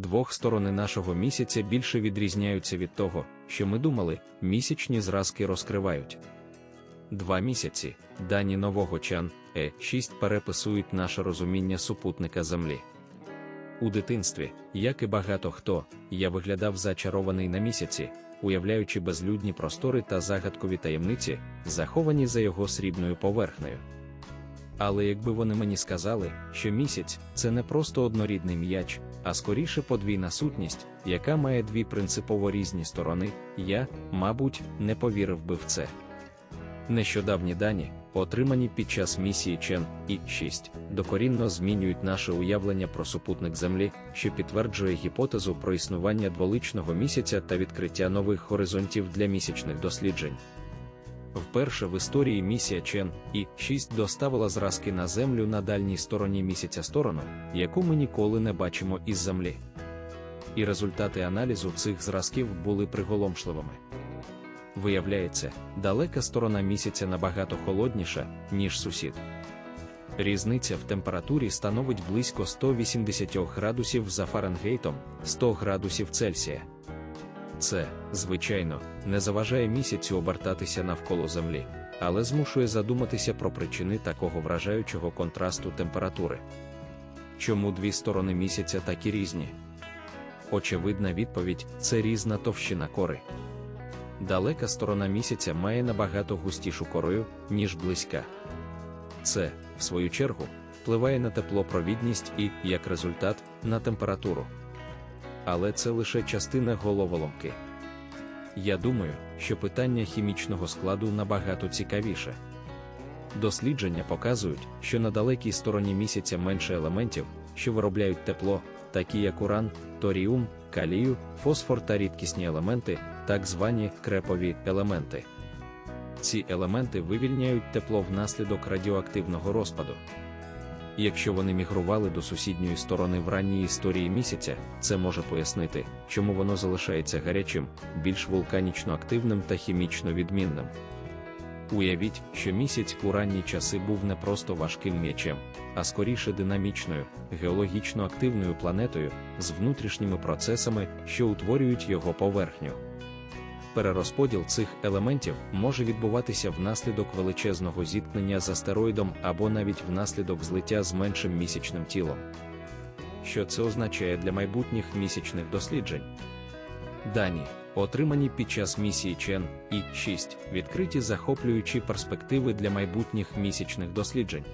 двох сторони нашого місяця більше відрізняються від того, що ми думали, місячні зразки розкривають. Два місяці дані нового чан Е6 переписують наше розуміння супутника Землі. У дитинстві, як і багато хто, я виглядав зачарований на місяці, уявляючи безлюдні простори та загадкові таємниці, заховані за його срібною поверхнею. Але якби вони мені сказали, що місяць це не просто однорідний м'яч, а скоріше подвійна сутність, яка має дві принципово різні сторони, я, мабуть, не повірив би в це. Нещодавні дані, отримані під час місії Чен і 6, докорінно змінюють наше уявлення про супутник Землі, що підтверджує гіпотезу про існування дволичного місяця та відкриття нових горизонтів для місячних досліджень. Вперше в історії місія Чен і 6 доставила зразки на Землю на дальній стороні місяця сторону, яку ми ніколи не бачимо із Землі. І результати аналізу цих зразків були приголомшливими. Виявляється, далека сторона місяця набагато холодніша, ніж сусід. Різниця в температурі становить близько 180 градусів за Фаренгейтом, 100 градусів Цельсія. Це, звичайно, не заважає місяцю обертатися навколо Землі, але змушує задуматися про причини такого вражаючого контрасту температури. Чому дві сторони місяця такі різні? Очевидна відповідь це різна товщина кори. Далека сторона місяця має набагато густішу корою, ніж близька. Це, в свою чергу, впливає на теплопровідність і, як результат, на температуру. Але це лише частина головоломки. Я думаю, що питання хімічного складу набагато цікавіше. Дослідження показують, що на далекій стороні місяця менше елементів, що виробляють тепло, такі як уран, торіум, калію, фосфор та рідкісні елементи, так звані крепові елементи. Ці елементи вивільняють тепло внаслідок радіоактивного розпаду. Якщо вони мігрували до сусідньої сторони в ранній історії місяця, це може пояснити, чому воно залишається гарячим, більш вулканічно активним та хімічно відмінним. Уявіть, що місяць у ранні часи був не просто важким м'ячем, а скоріше динамічною, геологічно активною планетою з внутрішніми процесами, що утворюють його поверхню. Перерозподіл цих елементів може відбуватися внаслідок величезного зіткнення з астероїдом або навіть внаслідок злиття з меншим місячним тілом. Що це означає для майбутніх місячних досліджень? Дані, отримані під час місії Чен і 6, відкриті захоплюючі перспективи для майбутніх місячних досліджень.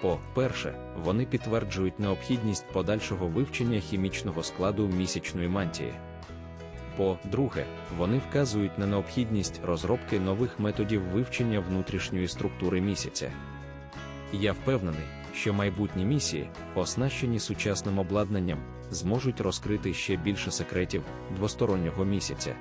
По-перше, вони підтверджують необхідність подальшого вивчення хімічного складу місячної мантії. По-друге, вони вказують на необхідність розробки нових методів вивчення внутрішньої структури місяця. Я впевнений, що майбутні місії, оснащені сучасним обладнанням, зможуть розкрити ще більше секретів двостороннього місяця.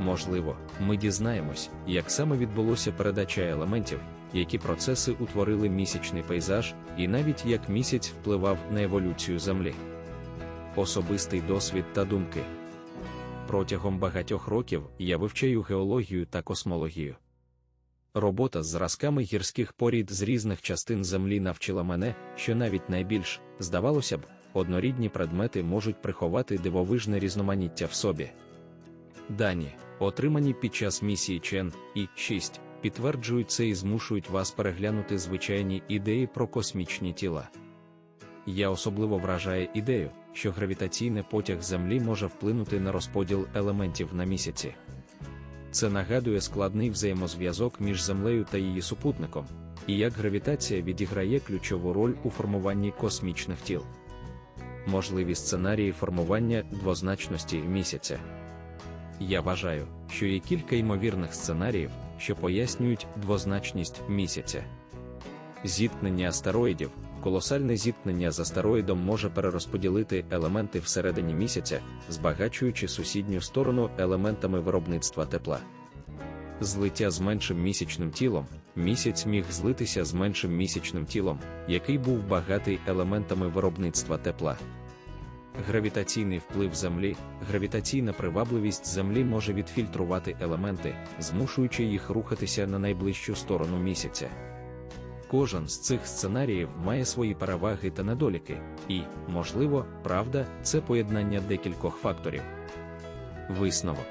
Можливо, ми дізнаємось, як саме відбулося передача елементів, які процеси утворили місячний пейзаж, і навіть як місяць впливав на еволюцію Землі. Особистий досвід та думки. Протягом багатьох років я вивчаю геологію та космологію. Робота з зразками гірських порід з різних частин Землі навчила мене, що навіть найбільш, здавалося б, однорідні предмети можуть приховати дивовижне різноманіття в собі. Дані, отримані під час місії Чен і 6, підтверджують це і змушують вас переглянути звичайні ідеї про космічні тіла. Я особливо вражає ідею, що гравітаційний потяг Землі може вплинути на розподіл елементів на місяці. Це нагадує складний взаємозв'язок між Землею та її супутником, і як гравітація відіграє ключову роль у формуванні космічних тіл. Можливі сценарії формування двозначності місяця. Я вважаю, що є кілька ймовірних сценаріїв, що пояснюють двозначність місяця. Зіткнення астероїдів, колосальне зіткнення з астероїдом може перерозподілити елементи всередині місяця, збагачуючи сусідню сторону елементами виробництва тепла. Злиття з меншим місячним тілом, місяць міг злитися з меншим місячним тілом, який був багатий елементами виробництва тепла. Гравітаційний вплив Землі, гравітаційна привабливість Землі може відфільтрувати елементи, змушуючи їх рухатися на найближчу сторону місяця Кожен з цих сценаріїв має свої переваги та недоліки, і, можливо, правда, це поєднання декількох факторів. Висновок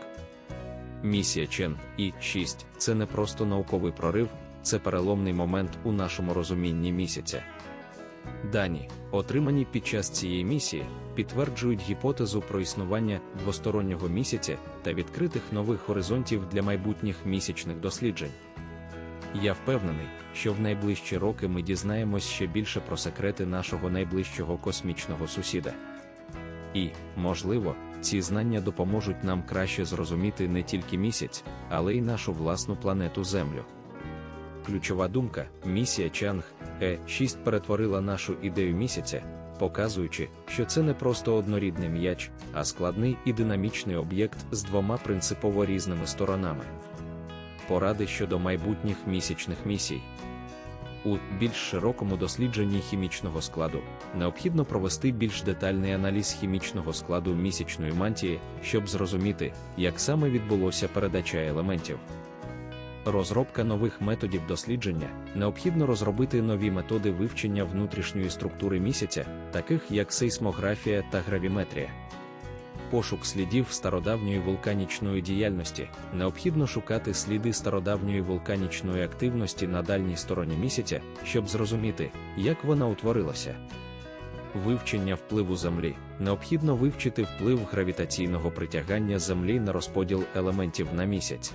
Місія Чен і 6 це не просто науковий прорив, це переломний момент у нашому розумінні місяця. Дані, отримані під час цієї місії, підтверджують гіпотезу про існування двостороннього місяця та відкритих нових горизонтів для майбутніх місячних досліджень. Я впевнений, що в найближчі роки ми дізнаємось ще більше про секрети нашого найближчого космічного сусіда. І, можливо, ці знання допоможуть нам краще зрозуміти не тільки місяць, але й нашу власну планету Землю. Ключова думка, місія Чанг Е6 перетворила нашу ідею місяця, показуючи, що це не просто однорідний м'яч, а складний і динамічний об'єкт з двома принципово різними сторонами. Поради щодо майбутніх місячних місій. У більш широкому дослідженні хімічного складу необхідно провести більш детальний аналіз хімічного складу місячної мантії, щоб зрозуміти, як саме відбулося передача елементів. Розробка нових методів дослідження необхідно розробити нові методи вивчення внутрішньої структури місяця, таких як сейсмографія та гравіметрія. Пошук слідів стародавньої вулканічної діяльності необхідно шукати сліди стародавньої вулканічної активності на дальній стороні місяця, щоб зрозуміти, як вона утворилася. Вивчення впливу Землі необхідно вивчити вплив гравітаційного притягання Землі на розподіл елементів на місяць.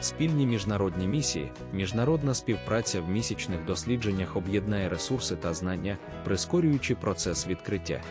Спільні міжнародні місії, міжнародна співпраця в місячних дослідженнях об'єднає ресурси та знання, прискорюючи процес відкриття.